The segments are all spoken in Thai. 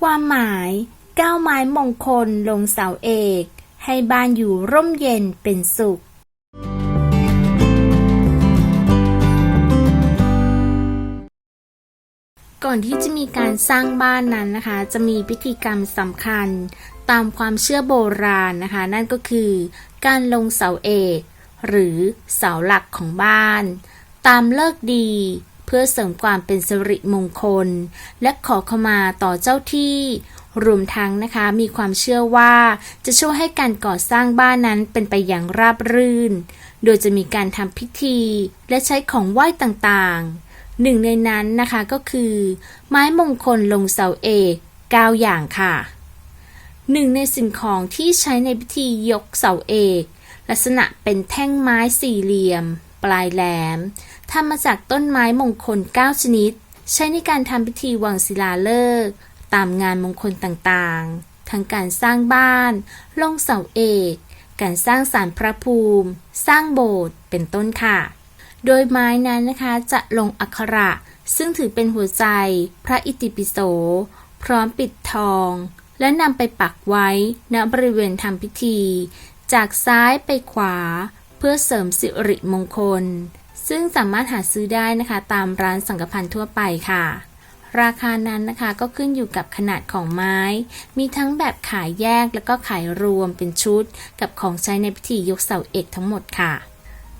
ความหมายก้าวไม้มงคลลงเสาเอก ให้บ้านอยู่ร่มเย็นเป็นสุข ก่อนที่จะมีการสร้างบ้านนั้นนะคะ จะมีพิธีกรรมสำคัญตามความเชื่อโบราณนะคะ นั่นก็คือการลงเสาเอก หรือเสาหลักของบ้าน ตามเลิกดี พื่อเสริมความเป็นสิริมงคล และขอขมาต่อเจ้าที่ รวมทั้งนะคะมีความเชื่อว่าจะช่วยให้การก่อสร้างบ้านนั้นเป็นไปอย่างราบรื่น โดยจะมีการทำพิธีและใช้ของไหว้ต่างๆ หนึ่งในนั้นนะคะก็คือ ไม้มงคลลงเสาเอก9อย่างค่ะหนึ่งในสิ่งของที่ใช้ในพิธียกเสาเอก ลักษณะเป็นแท่งไม้สี่เหลี่ยม ปลายแหลมทำมาจากต้นไม้มงคล 9 ชนิด ใช้ในการทำพิธีวางศิลาฤกษ์ตามงานมงคลต่างๆ ทั้งการสร้างบ้านลงเสาเอก การสร้างศาลพระภูมิ สร้างโบสถ์เป็นต้นค่ะ โดยไม้นั้นนะคะจะลงอักขระ ซึ่งถือเป็นหัวใจ พระอิติปิโส พร้อมปิดทอง และนำไปปักไว้ณบริเวณทำพิธี จากซ้ายไปขวา เพื่อเสริมสิริมงคล ซึ่งสามารถหาซื้อได้นะคะ ตามร้านสังกพันทั่วไปค่ะ ราคานั้นนะคะก็ขึ้นอยู่กับขนาดของไม้ มีทั้งแบบขายแยกแล้วก็ขายรวมเป็นชุด กับของใช้ในพิธียกเสาเอกทั้งหมดค่ะ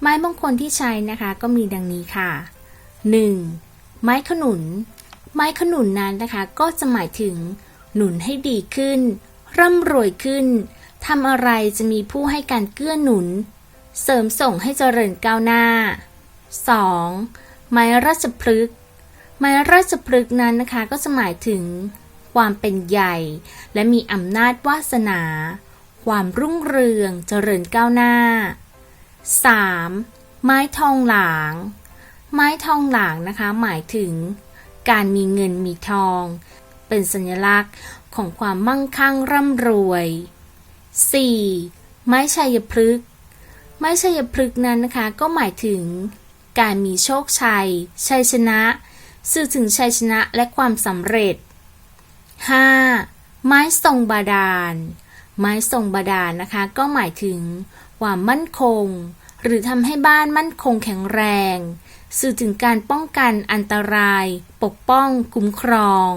ไม้มงคลที่ใช้นะคะก็มีดังนี้ค่ะ 1. ไม้ขนุน ไม้ขนุนนั้นนะคะก็จะหมายถึงหนุนให้ดีขึ้น ร่ำรวยขึ้นทำอะไรจะมีผู้ให้การเกื้อหนุน เสริมส่งให้เจริญก้าวหน้า 2. ไม้ราชพฤกษ์ไม้ราชพฤกษ์นั้นนะคะก็จะหมายถึง ความเป็นใหญ่ และมีอำนาจวาสนา ความรุ่งเรืองเจริญก้าวหน้า 3. ไม้ทองหลาง ไม้ทองหลางนะคะหมายถึง การมีเงินมีทอง เป็นสัญลักษณ์ของความมั่งคั่งร่ำรวย 4. ไม้ชัยพฤกษ์ ไม้ชัยพฤกษ์นั้นนะคะ ก็หมายถึง การมีโชคชัย ชัยชนะ สื่อถึงชัยชนะและความสำเร็จ 5. ไม้ทรงบาดาล ไม้ทรงบาดาลนะคะ ก็หมายถึงความมั่นคง หรือทำให้บ้านมั่นคงแข็งแรง สื่อถึงการป้องกันอันตราย ปกป้อง คุ้มครอง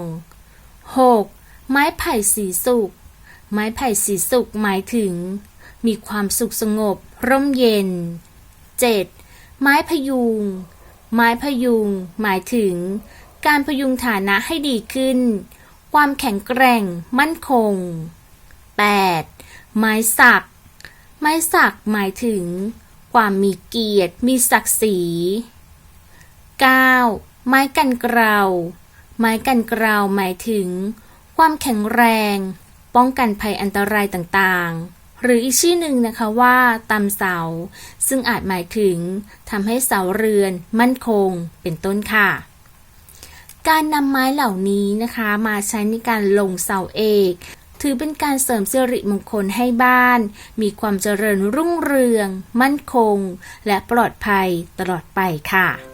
6. ไม้ไผ่สีสุก ไม้ไผ่สีสุกหมายถึง มีความสุขสงบ ร่มเย็น 7. ไม้พยุง ไม้พยุง หมายถึง การพยุงฐานะให้ดีขึ้น ความแข็งแกร่ง มั่นคง 8. ไม้สัก ไม้สักหมายถึง ความมีเกียรติ มีศักดิ์ศรี 9. ไม้กันเกลาไม้กันเกลาหมายถึง ความแข็งแรง ป้องกันภัยอันตรายต่างๆ หรืออีกชื่อหนึ่งนะคะว่าตำเสา ซึ่งอาจหมายถึงทำให้เสาเรือน มั่นคง เป็นต้นค่ะ การนำไม้เหล่านี้นะคะ มาใช้ในการลงเสาเอกถือเป็นการเสริมสิริมงคลให้บ้าน มีความเจริญรุ่งเรือง มั่นคง และปลอดภัยตลอดไปค่ะ